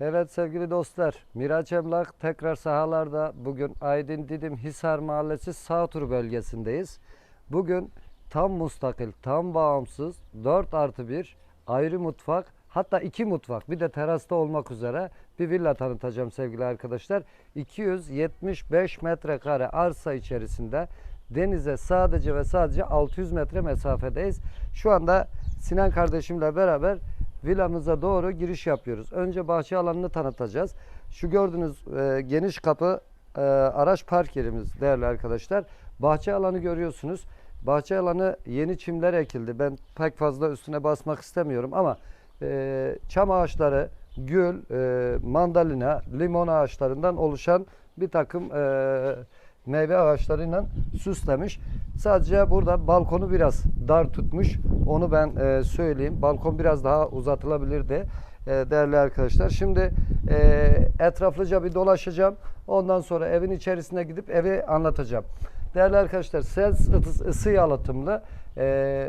Evet sevgili dostlar, Miraç Emlak tekrar sahalarda. Bugün Aydın Didim Hisar Mahallesi Sağtur bölgesindeyiz. Bugün tam mustakil, tam bağımsız 4 artı 1 ayrı mutfak hatta 2 mutfak bir de terasta olmak üzere bir villa tanıtacağım sevgili arkadaşlar. 275 metrekare arsa içerisinde denize sadece ve sadece 600 metre mesafedeyiz. Şu anda Sinan kardeşimle beraber villamıza doğru giriş yapıyoruz. Önce bahçe alanını tanıtacağız. Şu gördüğünüz e, geniş kapı e, araç park yerimiz değerli arkadaşlar. Bahçe alanı görüyorsunuz. Bahçe alanı yeni çimler ekildi. Ben pek fazla üstüne basmak istemiyorum ama e, çam ağaçları, gül, e, mandalina, limon ağaçlarından oluşan bir takım e, meyve ağaçlarıyla süslemiş. Sadece burada balkonu biraz dar tutmuş. Onu ben e, söyleyeyim. Balkon biraz daha uzatılabilirdi e, değerli arkadaşlar. Şimdi e, etraflıca bir dolaşacağım. Ondan sonra evin içerisine gidip evi anlatacağım. Değerli arkadaşlar ısı, ısı yalıtımlı. E,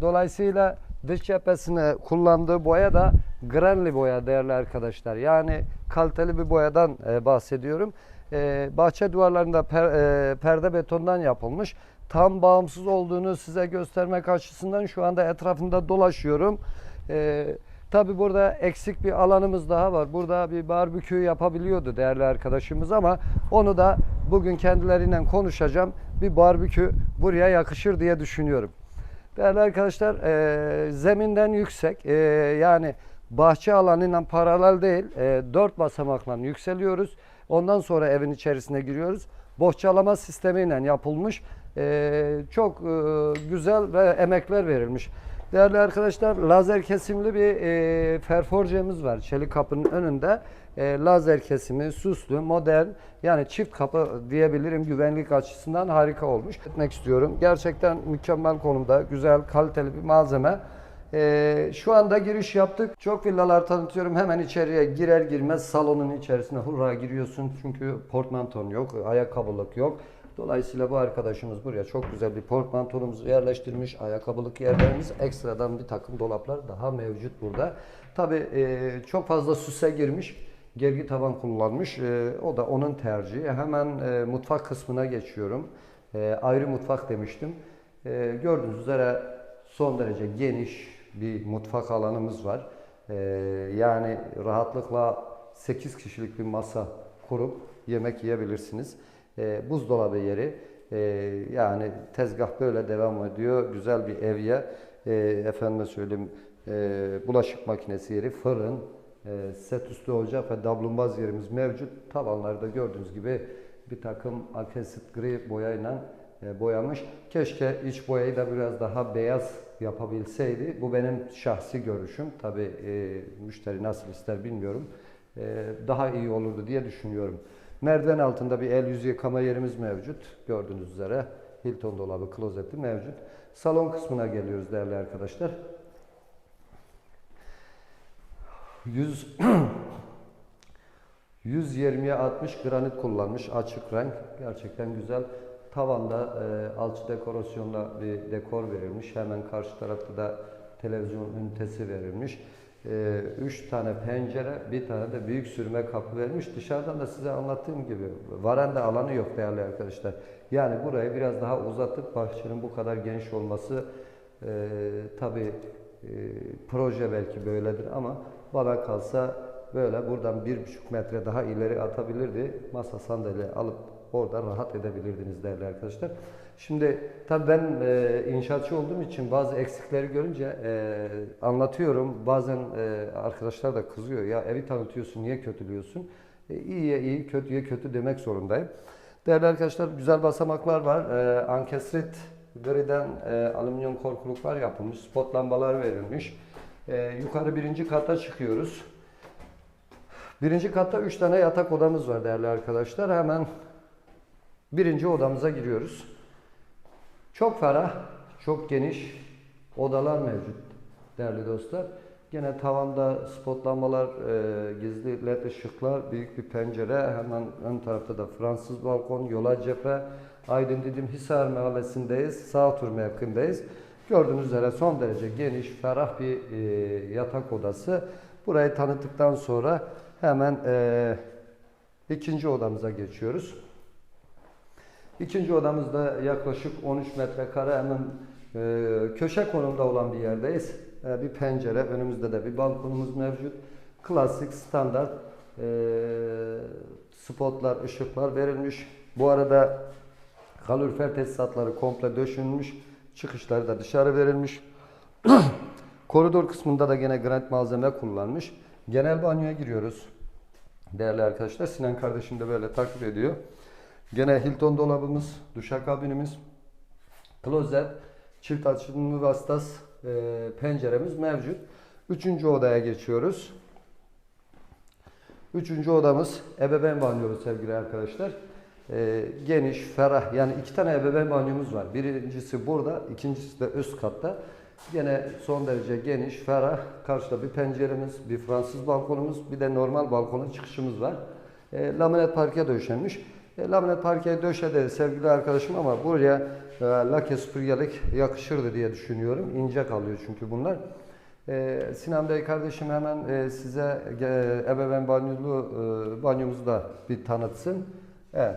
dolayısıyla dış cephesine kullandığı boya da granli boya değerli arkadaşlar. Yani kaliteli bir boyadan e, bahsediyorum. E, bahçe duvarlarında per- e, perde betondan yapılmış. Tam bağımsız olduğunu size göstermek açısından şu anda etrafında dolaşıyorum. E, Tabi burada eksik bir alanımız daha var. Burada bir barbekü yapabiliyordu değerli arkadaşımız ama onu da bugün kendileriyle konuşacağım. Bir barbekü buraya yakışır diye düşünüyorum. Değerli arkadaşlar e, zeminden yüksek e, yani bahçe alanıyla paralel değil e, 4 basamakla yükseliyoruz. Ondan sonra evin içerisine giriyoruz. Bohçalama sistemiyle yapılmış. e, çok e, güzel ve emekler verilmiş. Değerli arkadaşlar lazer kesimli bir e, ferforjemiz var. Çelik kapının önünde e, lazer kesimi, süslü, modern yani çift kapı diyebilirim güvenlik açısından harika olmuş. Etmek istiyorum. Gerçekten mükemmel konumda, güzel, kaliteli bir malzeme. E, şu anda giriş yaptık. Çok villalar tanıtıyorum. Hemen içeriye girer girmez salonun içerisine hurra giriyorsun. Çünkü portmanton yok, ayakkabılık yok. Dolayısıyla bu arkadaşımız buraya çok güzel bir portmantonumuzu yerleştirmiş. Ayakkabılık yerlerimiz ekstradan bir takım dolaplar daha mevcut burada. Tabi çok fazla süse girmiş. Gergi tavan kullanmış. E, o da onun tercihi. Hemen e, mutfak kısmına geçiyorum. E, ayrı mutfak demiştim. E, gördüğünüz üzere son derece geniş bir mutfak alanımız var. E, yani rahatlıkla 8 kişilik bir masa kurup yemek yiyebilirsiniz. E, buzdolabı yeri. E, yani tezgah böyle devam ediyor. Güzel bir evye. E, efendime söyleyeyim e, bulaşık makinesi yeri, fırın, e, set üstü ocak ve dablumbaz yerimiz mevcut. Tavanlarda gördüğünüz gibi bir takım akesit gri boyayla e, boyamış. Keşke iç boyayı da biraz daha beyaz yapabilseydi. Bu benim şahsi görüşüm. Tabi e, müşteri nasıl ister bilmiyorum. E, daha iyi olurdu diye düşünüyorum. Merdiven altında bir el yüz yıkama yerimiz mevcut. Gördüğünüz üzere Hilton dolabı, klozeti mevcut. Salon kısmına geliyoruz değerli arkadaşlar. 100 120'ye 60 granit kullanmış açık renk. Gerçekten güzel. Tavanda e, alçı dekorasyonla bir dekor verilmiş. Hemen karşı tarafta da televizyon ünitesi verilmiş. 3 tane pencere, bir tane de büyük sürme kapı vermiş. Dışarıdan da size anlattığım gibi varanda alanı yok değerli arkadaşlar. Yani burayı biraz daha uzatıp bahçenin bu kadar geniş olması e, tabi e, proje belki böyledir ama bana kalsa böyle buradan bir buçuk metre daha ileri atabilirdi. Masa sandalye alıp orada rahat edebilirdiniz değerli arkadaşlar. Şimdi tabii ben e, inşaatçı olduğum için bazı eksikleri görünce e, anlatıyorum. Bazen e, arkadaşlar da kızıyor. Ya evi tanıtıyorsun niye kötülüyorsun? E, iyiye iyi, kötüye kötü demek zorundayım. Değerli arkadaşlar güzel basamaklar var. E, ankestrit griden e, alüminyum korkuluklar yapılmış. Spot lambalar verilmiş. E, yukarı birinci kata çıkıyoruz. Birinci katta 3 tane yatak odamız var değerli arkadaşlar. Hemen birinci odamıza giriyoruz. Çok ferah, çok geniş odalar mevcut değerli dostlar. Gene tavanda spot lambalar, e, gizli led ışıklar, büyük bir pencere. Hemen ön tarafta da Fransız balkon, yola cephe. Aydın Didim Hisar Mahallesi'ndeyiz. Sağtur mevkindeyiz. Gördüğünüz üzere son derece geniş, ferah bir e, yatak odası. Burayı tanıttıktan sonra Hemen e, ikinci odamıza geçiyoruz. İkinci odamızda yaklaşık 13 metrekare hemen e, köşe konumda olan bir yerdeyiz. E, bir pencere, önümüzde de bir balkonumuz mevcut. Klasik, standart e, spotlar, ışıklar verilmiş. Bu arada kalorifer tesisatları komple döşünmüş. Çıkışları da dışarı verilmiş. Koridor kısmında da gene granit malzeme kullanmış. Genel banyoya giriyoruz. Değerli arkadaşlar Sinan kardeşim de böyle takip ediyor. Gene Hilton dolabımız, duşakabinimiz, klozet, çift açılımlı vasıtas e, penceremiz mevcut. Üçüncü odaya geçiyoruz. Üçüncü odamız ebeveyn banyolu sevgili arkadaşlar. E, geniş, ferah yani iki tane ebeveyn banyomuz var. Birincisi burada, ikincisi de üst katta. Gene son derece geniş, ferah. Karşıda bir penceremiz, bir Fransız balkonumuz, bir de normal balkona çıkışımız var. E, laminat parke döşenmiş. E, laminat parkeyi döşedi sevgili arkadaşım ama buraya e, lake süpürgelik yakışırdı diye düşünüyorum. İnce kalıyor çünkü bunlar. E, Sinan Bey kardeşim hemen e, size e, ebeveyn banyolu e, banyomuzu da bir tanıtsın. Evet.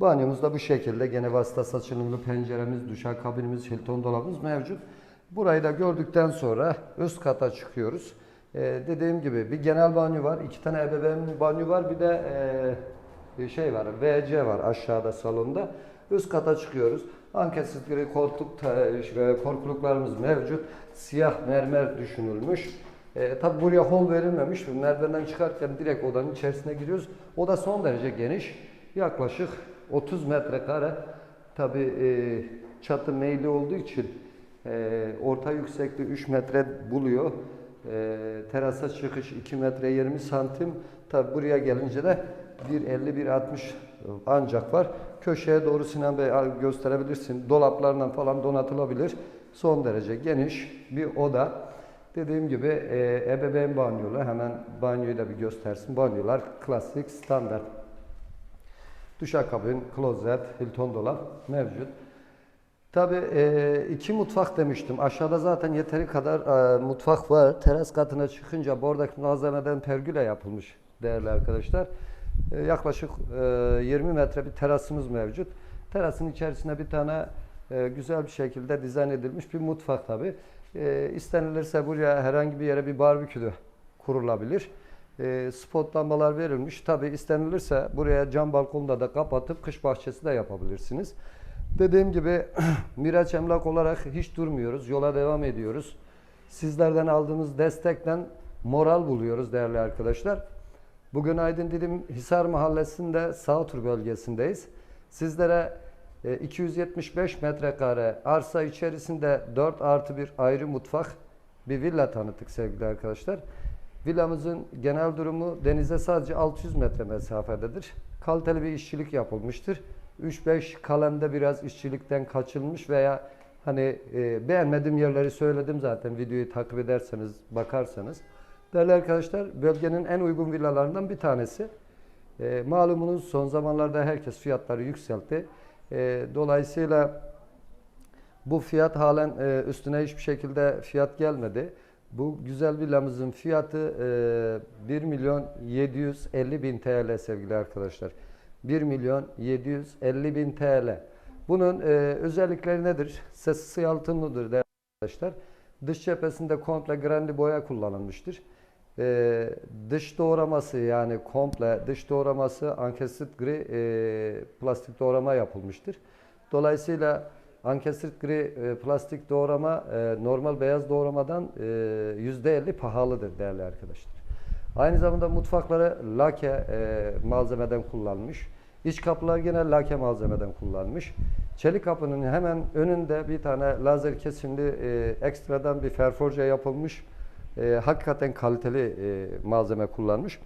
Banyomuz da bu şekilde. Gene vasıta açılımlı penceremiz, duşakabinimiz, Hilton dolabımız mevcut. Burayı da gördükten sonra üst kata çıkıyoruz. Ee, dediğim gibi bir genel banyo var, iki tane ebeveyn banyo var, bir de e, şey var, WC var aşağıda salonda. Üst kata çıkıyoruz. Anketsiz gri koltuk, şey, korkuluklarımız mevcut. Siyah mermer düşünülmüş. E, tabi buraya hol verilmemiş. Merdivenden çıkarken direkt odanın içerisine giriyoruz. Oda son derece geniş. Yaklaşık 30 metrekare. Tabi e, çatı meyli olduğu için e, orta yüksekliği 3 metre buluyor. E, terasa çıkış 2 metre 20 santim. Tabi buraya gelince de 1.50-1.60 ancak var. Köşeye doğru Sinan Bey gösterebilirsin. Dolaplarla falan donatılabilir. Son derece geniş bir oda. Dediğim gibi e, ebeveyn banyolu. Hemen banyoyu da bir göstersin. Banyolar klasik, standart. Duşakabin, klozet, Hilton dolap mevcut. Tabii e, iki mutfak demiştim. Aşağıda zaten yeteri kadar e, mutfak var. Teras katına çıkınca buradaki malzemeden pergüle yapılmış değerli arkadaşlar. E, yaklaşık e, 20 metre bir terasımız mevcut. Terasın içerisine bir tane e, güzel bir şekilde dizayn edilmiş bir mutfak tabii. E, istenilirse buraya herhangi bir yere bir barbekü de kurulabilir. E, spot lambalar verilmiş. Tabii istenilirse buraya cam balkonda da kapatıp kış bahçesi de yapabilirsiniz. Dediğim gibi Miraç Emlak olarak hiç durmuyoruz. Yola devam ediyoruz. Sizlerden aldığımız destekten moral buluyoruz değerli arkadaşlar. Bugün Aydın Didim Hisar Mahallesi'nde Sağtur bölgesindeyiz. Sizlere e, 275 metrekare arsa içerisinde 4 artı bir ayrı mutfak bir villa tanıttık sevgili arkadaşlar. Villamızın genel durumu denize sadece 600 metre mesafededir. Kaliteli bir işçilik yapılmıştır. 3-5 kalemde biraz işçilikten kaçılmış veya hani e, beğenmediğim yerleri söyledim zaten videoyu takip ederseniz bakarsanız. Değerli arkadaşlar bölgenin en uygun villalarından bir tanesi. E, malumunuz son zamanlarda herkes fiyatları yükseltti. E, dolayısıyla bu fiyat halen e, üstüne hiçbir şekilde fiyat gelmedi. Bu güzel villamızın fiyatı e, 1 milyon 750 bin TL sevgili arkadaşlar. 1 milyon 750 bin TL. Bunun e, özellikleri nedir? Sesi yalıtımlıdır değerli arkadaşlar. Dış cephesinde komple grandi boya kullanılmıştır. E, dış doğraması yani komple dış doğraması ankesit gri e, plastik doğrama yapılmıştır. Dolayısıyla ankesit gri e, plastik doğrama e, normal beyaz doğramadan e, %50 pahalıdır değerli arkadaşlar. Aynı zamanda mutfakları lake e, malzemeden kullanmış. İç kapılar yine lake malzemeden kullanmış. Çelik kapının hemen önünde bir tane lazer kesimli e, ekstradan bir ferforje yapılmış. E, hakikaten kaliteli e, malzeme kullanmış.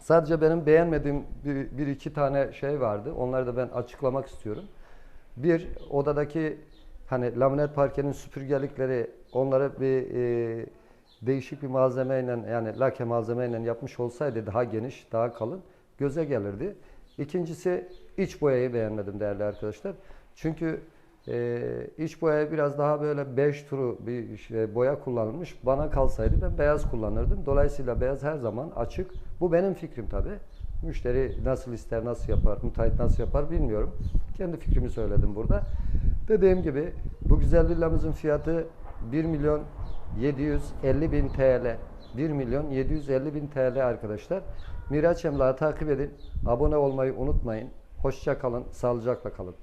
Sadece benim beğenmediğim bir, bir iki tane şey vardı. Onları da ben açıklamak istiyorum. Bir, odadaki hani laminat parkenin süpürgelikleri onları bir e, değişik bir malzemeyle yani lake malzemeyle yapmış olsaydı daha geniş, daha kalın göze gelirdi. İkincisi iç boyayı beğenmedim değerli arkadaşlar. Çünkü e, iç boyaya biraz daha böyle beş turu bir şey, boya kullanılmış. Bana kalsaydı ben beyaz kullanırdım. Dolayısıyla beyaz her zaman açık, Bu benim fikrim tabi. Müşteri nasıl ister, nasıl yapar, müteahhit nasıl yapar bilmiyorum. Kendi fikrimi söyledim burada. Dediğim gibi bu güzel villamızın fiyatı 1 milyon 750 bin TL. 1 milyon 750 bin TL arkadaşlar. Miraç Emlak'ı takip edin. Abone olmayı unutmayın. Hoşça kalın, sağlıcakla kalın.